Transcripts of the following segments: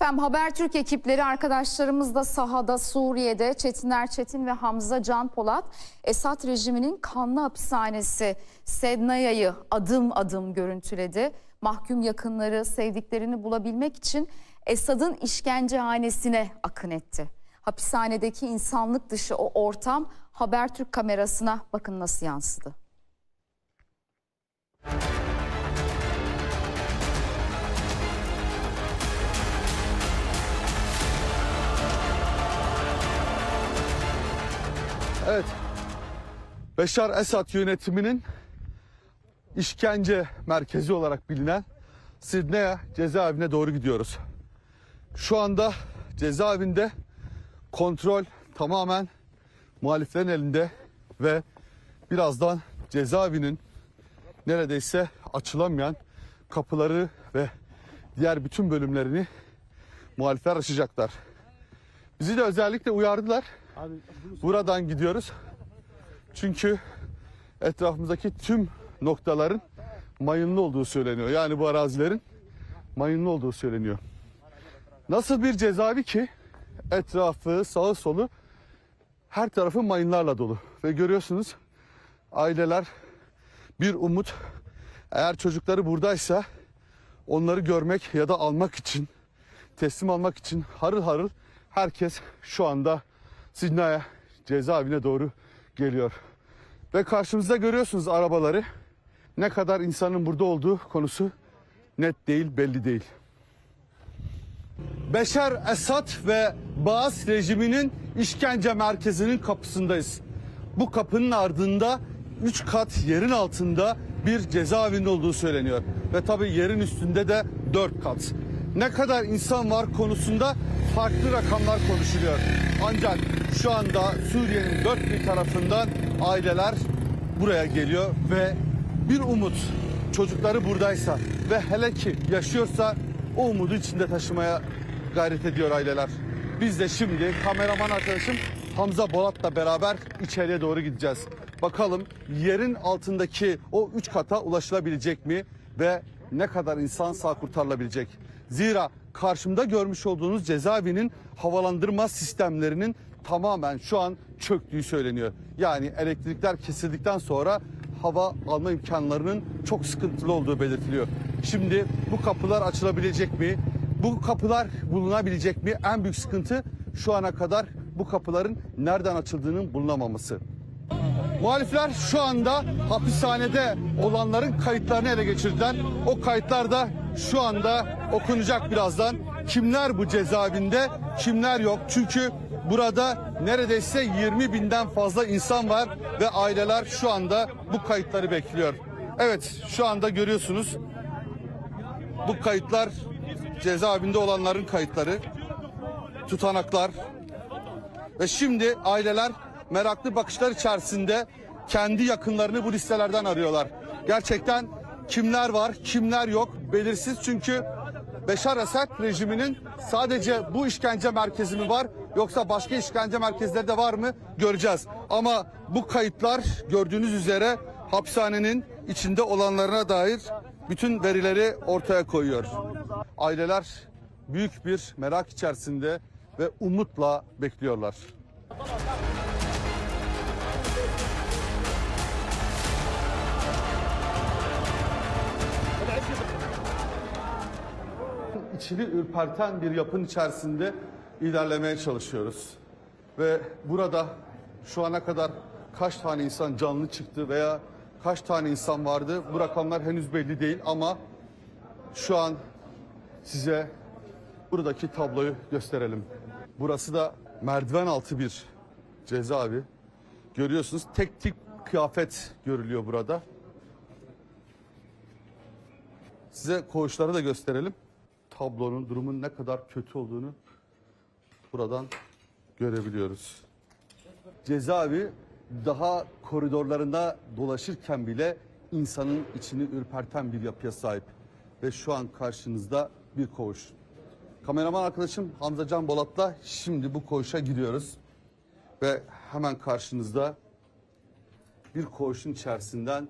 Efendim Habertürk ekipleri arkadaşlarımız da sahada Suriye'de Çetiner Çetin ve Hamza Can Polat Esad rejiminin kanlı hapishanesi Sednaya'yı adım adım görüntüledi. Mahkum yakınları sevdiklerini bulabilmek için Esad'ın işkencehanesine akın etti. Hapishanedeki insanlık dışı o ortam Habertürk kamerasına bakın nasıl yansıdı. Evet. Beşar Esad yönetiminin işkence merkezi olarak bilinen Sidneya cezaevine doğru gidiyoruz. Şu anda cezaevinde kontrol tamamen muhaliflerin elinde ve birazdan cezaevinin neredeyse açılamayan kapıları ve diğer bütün bölümlerini muhalifler açacaklar. Bizi de özellikle uyardılar. Buradan gidiyoruz. Çünkü etrafımızdaki tüm noktaların mayınlı olduğu söyleniyor. Yani bu arazilerin mayınlı olduğu söyleniyor. Nasıl bir cezaevi ki etrafı, sağı solu her tarafı mayınlarla dolu. Ve görüyorsunuz aileler bir umut eğer çocukları buradaysa onları görmek ya da almak için teslim almak için harıl harıl herkes şu anda Sidna'ya cezaevine doğru geliyor. Ve karşımızda görüyorsunuz arabaları. Ne kadar insanın burada olduğu konusu net değil, belli değil. Beşer Esad ve Baas rejiminin işkence merkezinin kapısındayız. Bu kapının ardında 3 kat yerin altında bir cezaevinde olduğu söyleniyor. Ve tabii yerin üstünde de 4 kat. Ne kadar insan var konusunda farklı rakamlar konuşuluyor. Ancak şu anda Suriye'nin dört bir tarafından aileler buraya geliyor ve bir umut çocukları buradaysa ve hele ki yaşıyorsa o umudu içinde taşımaya gayret ediyor aileler. Biz de şimdi kameraman arkadaşım Hamza Bolat'la beraber içeriye doğru gideceğiz. Bakalım yerin altındaki o üç kata ulaşılabilecek mi ve ne kadar insan sağ kurtarılabilecek? Zira karşımda görmüş olduğunuz cezaevinin havalandırma sistemlerinin tamamen şu an çöktüğü söyleniyor. Yani elektrikler kesildikten sonra hava alma imkanlarının çok sıkıntılı olduğu belirtiliyor. Şimdi bu kapılar açılabilecek mi? Bu kapılar bulunabilecek mi? En büyük sıkıntı şu ana kadar bu kapıların nereden açıldığının bulunamaması. Muhalifler şu anda hapishanede olanların kayıtlarını ele geçirdiler. O kayıtlar da şu anda okunacak birazdan. Kimler bu cezaevinde, kimler yok? Çünkü burada neredeyse 20 binden fazla insan var ve aileler şu anda bu kayıtları bekliyor. Evet şu anda görüyorsunuz bu kayıtlar cezaevinde olanların kayıtları, tutanaklar ve şimdi aileler meraklı bakışlar içerisinde kendi yakınlarını bu listelerden arıyorlar. Gerçekten kimler var, kimler yok belirsiz çünkü Beşar Esad rejiminin sadece bu işkence merkezi mi var yoksa başka işkence merkezleri de var mı göreceğiz. Ama bu kayıtlar gördüğünüz üzere hapishanenin içinde olanlarına dair bütün verileri ortaya koyuyor. Aileler büyük bir merak içerisinde ve umutla bekliyorlar. içini ürperten bir yapın içerisinde ilerlemeye çalışıyoruz. Ve burada şu ana kadar kaç tane insan canlı çıktı veya kaç tane insan vardı bu rakamlar henüz belli değil ama şu an size buradaki tabloyu gösterelim. Burası da merdiven altı bir cezaevi. Görüyorsunuz tek tip kıyafet görülüyor burada. Size koğuşları da gösterelim. Tablonun durumun ne kadar kötü olduğunu buradan görebiliyoruz. Cezaevi daha koridorlarında dolaşırken bile insanın içini ürperten bir yapıya sahip. Ve şu an karşınızda bir koğuş. Kameraman arkadaşım Hamza Can Bolat'la şimdi bu koğuşa giriyoruz. Ve hemen karşınızda bir koğuşun içerisinden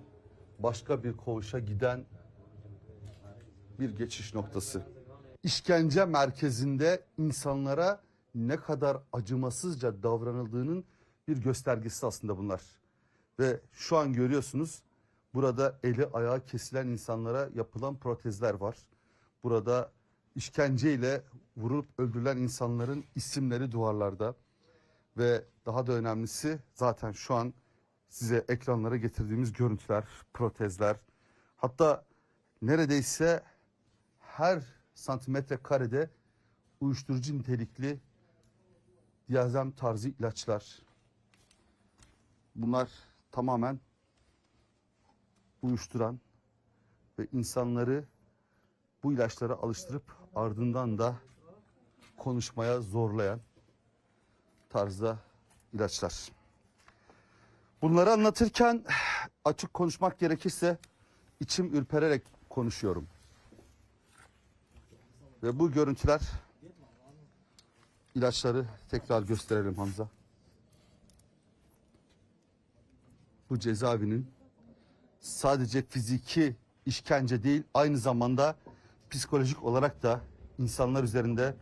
başka bir koğuşa giden bir geçiş noktası. işkence merkezinde insanlara ne kadar acımasızca davranıldığının bir göstergesi aslında bunlar. Ve şu an görüyorsunuz burada eli ayağı kesilen insanlara yapılan protezler var. Burada işkenceyle vurup öldürülen insanların isimleri duvarlarda. Ve daha da önemlisi zaten şu an size ekranlara getirdiğimiz görüntüler, protezler. Hatta neredeyse her santimetre karede uyuşturucu nitelikli diazem tarzı ilaçlar. Bunlar tamamen uyuşturan ve insanları bu ilaçlara alıştırıp ardından da konuşmaya zorlayan tarzda ilaçlar. Bunları anlatırken açık konuşmak gerekirse içim ürpererek konuşuyorum. Ve bu görüntüler ilaçları tekrar gösterelim Hamza. Bu cezaevinin sadece fiziki işkence değil aynı zamanda psikolojik olarak da insanlar üzerinde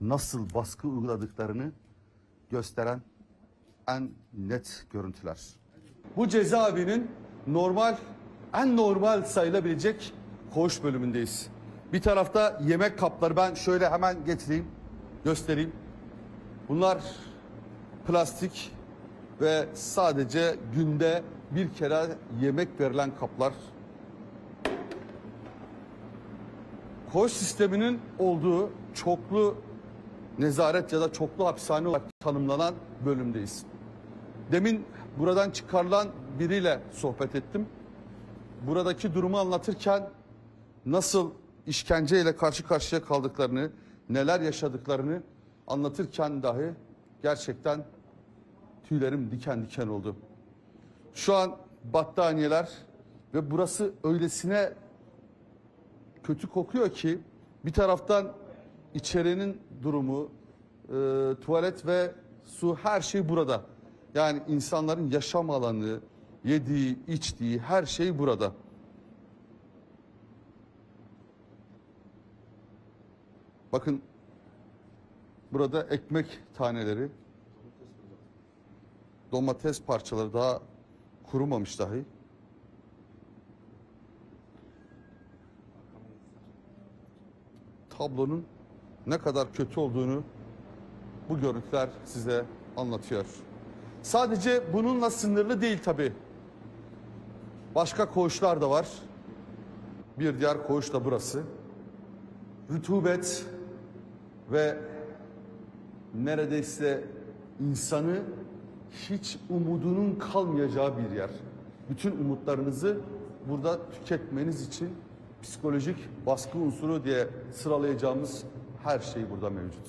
nasıl baskı uyguladıklarını gösteren en net görüntüler. Bu cezaevinin normal, en normal sayılabilecek koğuş bölümündeyiz. Bir tarafta yemek kapları ben şöyle hemen getireyim, göstereyim. Bunlar plastik ve sadece günde bir kere yemek verilen kaplar. Koğuş sisteminin olduğu çoklu nezaret ya da çoklu hapishane olarak tanımlanan bölümdeyiz. Demin buradan çıkarılan biriyle sohbet ettim. Buradaki durumu anlatırken nasıl işkenceyle karşı karşıya kaldıklarını, neler yaşadıklarını anlatırken dahi gerçekten tüylerim diken diken oldu. Şu an battaniyeler ve burası öylesine kötü kokuyor ki bir taraftan içerinin durumu, e, tuvalet ve su her şey burada. Yani insanların yaşam alanı, yediği, içtiği her şey burada. Bakın burada ekmek taneleri, domates parçaları daha kurumamış dahi. Tablonun ne kadar kötü olduğunu bu görüntüler size anlatıyor. Sadece bununla sınırlı değil tabi. Başka koğuşlar da var. Bir diğer koğuş da burası. Rutubet ve neredeyse insanı hiç umudunun kalmayacağı bir yer. Bütün umutlarınızı burada tüketmeniz için psikolojik baskı unsuru diye sıralayacağımız her şey burada mevcut.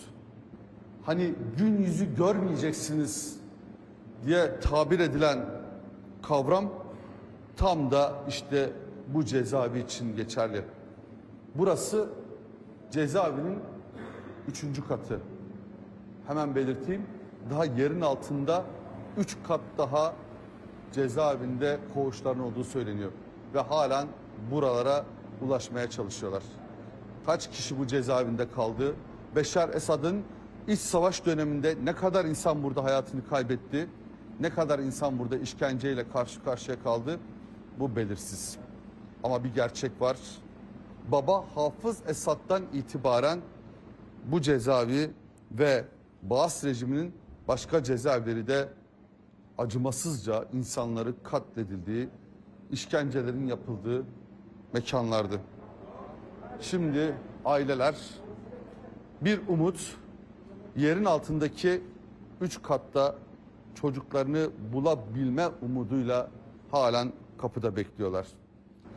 Hani gün yüzü görmeyeceksiniz diye tabir edilen kavram tam da işte bu cezaevi için geçerli. Burası cezaevinin üçüncü katı. Hemen belirteyim. Daha yerin altında üç kat daha cezaevinde koğuşların olduğu söyleniyor. Ve halen buralara ulaşmaya çalışıyorlar. Kaç kişi bu cezaevinde kaldı? Beşar Esad'ın iç savaş döneminde ne kadar insan burada hayatını kaybetti? Ne kadar insan burada işkenceyle karşı karşıya kaldı? Bu belirsiz. Ama bir gerçek var. Baba Hafız Esad'dan itibaren bu cezaevi ve Baas rejiminin başka cezaevleri de acımasızca insanları katledildiği, işkencelerin yapıldığı mekanlardı. Şimdi aileler bir umut yerin altındaki üç katta çocuklarını bulabilme umuduyla halen kapıda bekliyorlar.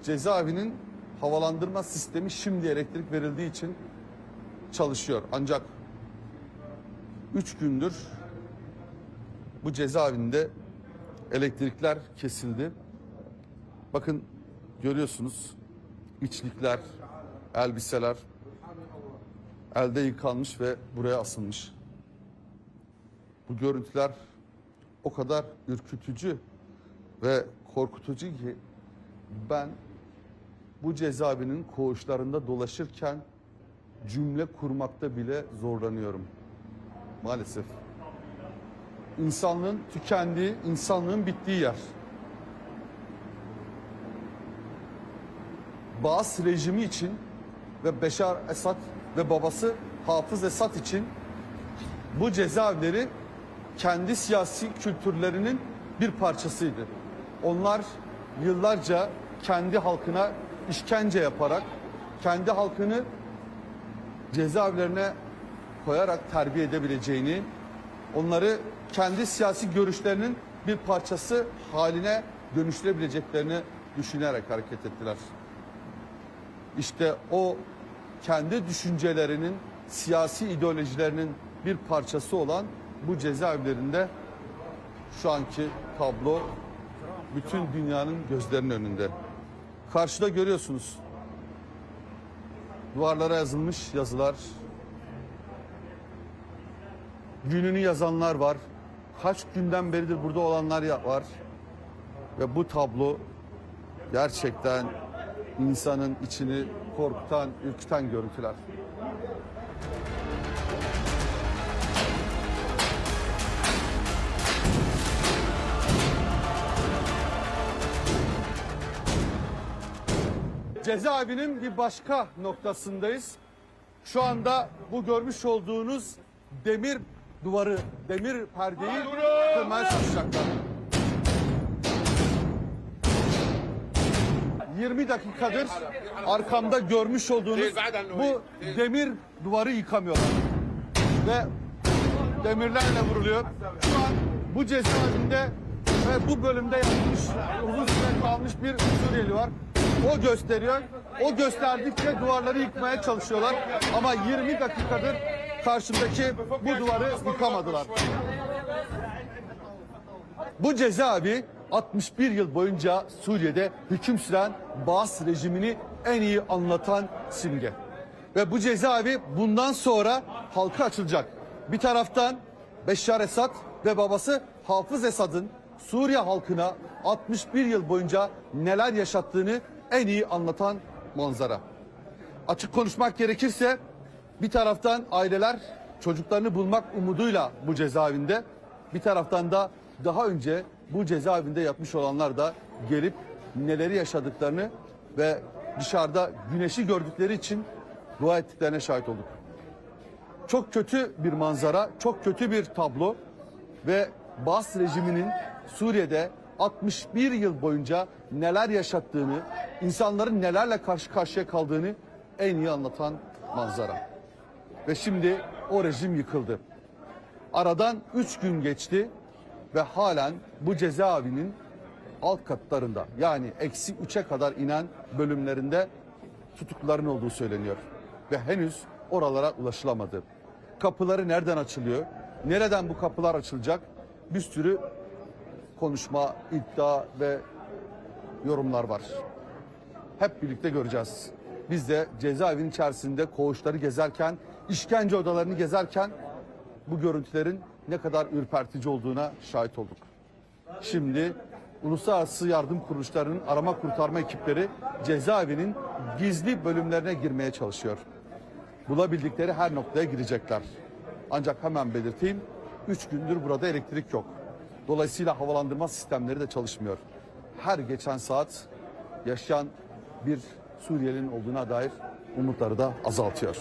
Cezaevinin havalandırma sistemi şimdi elektrik verildiği için çalışıyor. Ancak üç gündür bu cezaevinde elektrikler kesildi. Bakın görüyorsunuz içlikler, elbiseler elde yıkanmış ve buraya asılmış. Bu görüntüler o kadar ürkütücü ve korkutucu ki ben bu cezaevinin koğuşlarında dolaşırken cümle kurmakta bile zorlanıyorum. Maalesef. İnsanlığın tükendiği, insanlığın bittiği yer. Baas rejimi için ve Beşar Esad ve babası Hafız Esad için bu cezaevleri kendi siyasi kültürlerinin bir parçasıydı. Onlar yıllarca kendi halkına işkence yaparak, kendi halkını cezaevlerine koyarak terbiye edebileceğini, onları kendi siyasi görüşlerinin bir parçası haline dönüştürebileceklerini düşünerek hareket ettiler. İşte o kendi düşüncelerinin, siyasi ideolojilerinin bir parçası olan bu cezaevlerinde şu anki tablo bütün dünyanın gözlerinin önünde. Karşıda görüyorsunuz. Duvarlara yazılmış yazılar. Gününü yazanlar var. Kaç günden beridir burada olanlar var. Ve bu tablo gerçekten insanın içini korkutan, ürküten görüntüler. Cezaevinin bir başka noktasındayız. Şu anda bu görmüş olduğunuz demir duvarı, demir perdeyi kırmaya çalışacaklar. 20 dakikadır arkamda görmüş olduğunuz bu demir duvarı yıkamıyorlar. Ve demirlerle vuruluyor. Şu an bu cezaevinde ve bu bölümde yatmış, uzun süre kalmış bir Suriyeli var. O gösteriyor. O gösterdikçe duvarları yıkmaya çalışıyorlar. Ama 20 dakikadır karşımdaki bu duvarı yıkamadılar. Bu cezaevi 61 yıl boyunca Suriye'de hüküm süren Baas rejimini en iyi anlatan simge. Ve bu cezaevi bundan sonra halka açılacak. Bir taraftan Beşar Esad ve babası Hafız Esad'ın Suriye halkına 61 yıl boyunca neler yaşattığını en iyi anlatan manzara. Açık konuşmak gerekirse bir taraftan aileler çocuklarını bulmak umuduyla bu cezaevinde bir taraftan da daha önce bu cezaevinde yatmış olanlar da gelip neleri yaşadıklarını ve dışarıda güneşi gördükleri için dua ettiklerine şahit olduk. Çok kötü bir manzara, çok kötü bir tablo ve Bas rejiminin Suriye'de 61 yıl boyunca neler yaşattığını, insanların nelerle karşı karşıya kaldığını en iyi anlatan manzara. Ve şimdi o rejim yıkıldı. Aradan 3 gün geçti ve halen bu cezaevinin alt katlarında yani eksi 3'e kadar inen bölümlerinde tutukluların olduğu söyleniyor. Ve henüz oralara ulaşılamadı. Kapıları nereden açılıyor? Nereden bu kapılar açılacak? Bir sürü konuşma, iddia ve yorumlar var. Hep birlikte göreceğiz. Biz de cezaevinin içerisinde koğuşları gezerken, işkence odalarını gezerken bu görüntülerin ne kadar ürpertici olduğuna şahit olduk. Şimdi uluslararası yardım kuruluşlarının arama kurtarma ekipleri cezaevinin gizli bölümlerine girmeye çalışıyor. Bulabildikleri her noktaya girecekler. Ancak hemen belirteyim, 3 gündür burada elektrik yok. Dolayısıyla havalandırma sistemleri de çalışmıyor. Her geçen saat yaşayan bir Suriyelinin olduğuna dair umutları da azaltıyor.